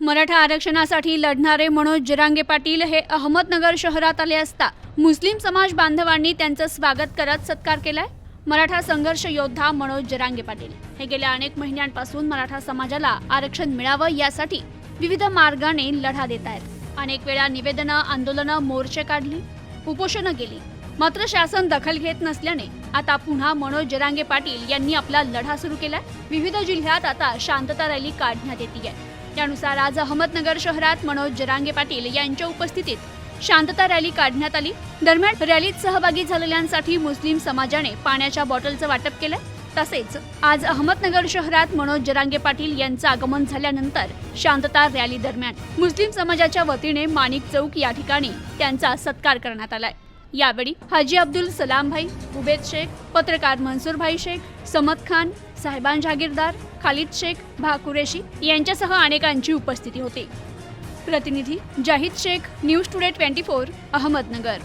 मराठा आरक्षणासाठी लढणारे मनोज जरांगे पाटील हे अहमदनगर शहरात आले असता मुस्लिम समाज बांधवांनी त्यांचं स्वागत करत सत्कार केलाय. मराठा संघर्ष योद्धा मनोज जरांगे पाटील. हे गेल्या अनेक महिन्यांपासून मराठा समाजाला आरक्षण मिळावं यासाठी विविध मार्गाने लढा देत आहेत. अनेक वेळा निवेदनं आंदोलनं मोर्चे काढली उपोषणं गेली मात्र शासन दखल घेत नसल्याने आता पुन्हा मनोज जरांगे पाटील यांनी आपला लढा सुरू केलाय. विविध जिल्ह्यात आता शांतता रॅली काढण्यात येते त्यानुसार आज अहमदनगर शहरात मनोज जरांगे पाटील यांच्या उपस्थितीत शांतता रॅली काढण्यात आली. दरम्यान रॅलीत सहभागी झालेल्यांसाठी मुस्लिम समाजाने पाण्याच्या बॉटलचं वाटप केलं. तसेच आज अहमदनगर शहरात मनोज जरांगे पाटील यांचं आगमन झाल्यानंतर शांतता रॅली दरम्यान मुस्लिम समाजाच्या वतीने माणिक चौक या ठिकाणी त्यांचा सत्कार करण्यात आलाय. यावेळी हाजी अब्दुल सलामभाई उबेद शेख पत्रकार मनसूरभाई शेख समद खान साहेबान जहागीरदार खालिद शेख भा कुरेशी यांच्यासह अनेकांची उपस्थिती होती. प्रतिनिधी Zahid Sheikh news today twenty four Ahmednagar.